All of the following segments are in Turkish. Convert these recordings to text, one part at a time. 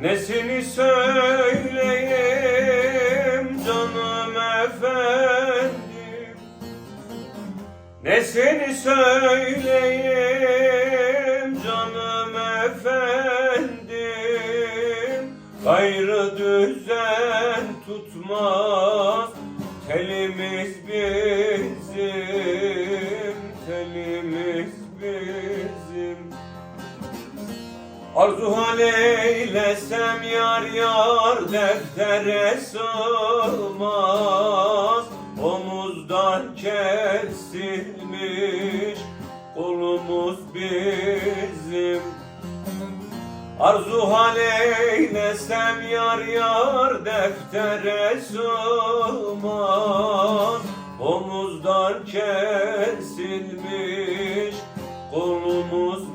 Nesini söyleyeyim canım efendim? Nesini söyleyeyim Arzu hal eylesem yar yar deftere sığmaz. Omuzdan kesilmiş kolumuz bizim. Arzu hal eylesem yar yar deftere sığmaz. Omuzdan kesilmiş kolumuz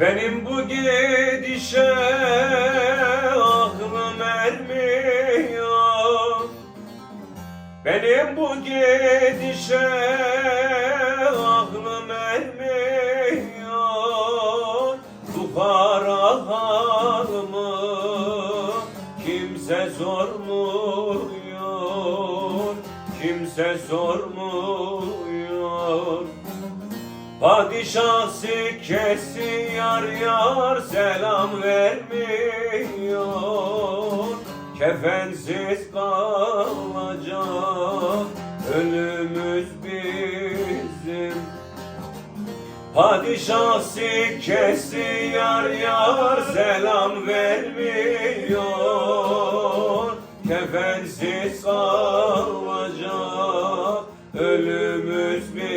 Benim bu gidişe aklım ermiyor. Benim bu gidişe aklım ermiyor. Bu kara halımı kimse sormuyor. Kimse sormuyor Padişah sikkesi yar yar selam vermiyor. Kefensiz kalacak ölümüz bizim. Padişah sikkesi yar yar selam vermiyor. Kefensiz kalacak ölümüz bizim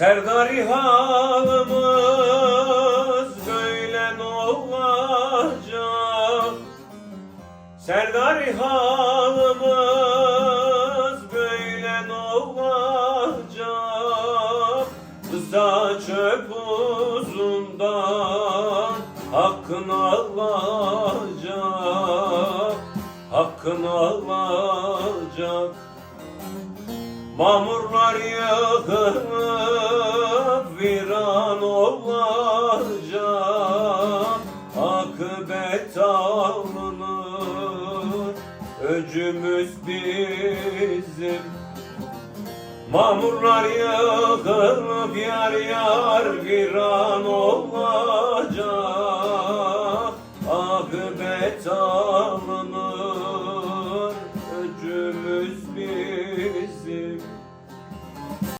Serdari halımız böyle olacak? Serdari halımız böyle olacak? Kısa çöp uzundan hakkın alacak, hakkın alacak. Mamurlar yakılıp viran olacak. Akıbet alınır öcümüz bizim. Mamurlar yakılıp yar yar viran olacak. Akıbet